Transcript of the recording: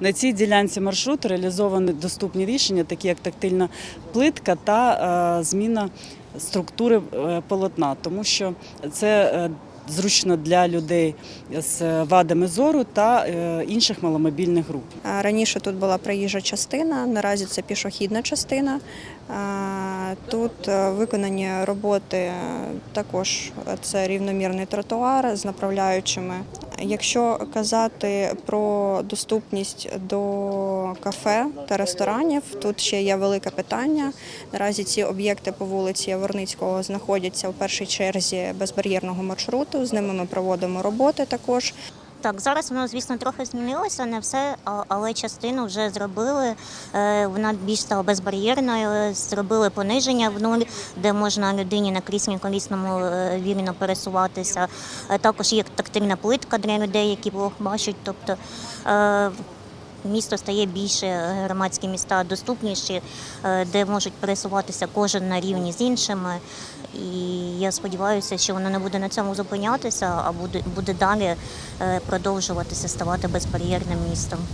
На цій ділянці маршруту реалізовані доступні рішення, такі як тактильна плитка та е, зміна структури е, полотна, тому що це е, зручно для людей з вадами зору та інших маломобільних груп. Раніше тут була проїжджа частина, наразі це пішохідна частина. Тут виконані роботи також це рівномірний тротуар з направляючими. Якщо казати про доступність до кафе та ресторанів, тут ще є велике питання. Наразі ці об'єкти по вулиці Яворницького знаходяться у першій черзі безбар'єрного маршруту. З ними ми проводимо роботи також. Так, зараз воно, звісно, трохи змінилося, не все, але частину вже зробили. Е, Вона більш стала безбар'єрною, зробили пониження в нуль, де можна людині на кріслі колісному е, вільно пересуватися. Е, Також є тактильна плитка для людей, які плохо бачать. Тобто місто стає більше громадські міста доступніші, е, де можуть пересуватися кожен на рівні з іншими. І я сподіваюся, що воно не буде на цьому зупинятися, а буде, буде далі е, продовжуватися ставати безбар'єрним містом.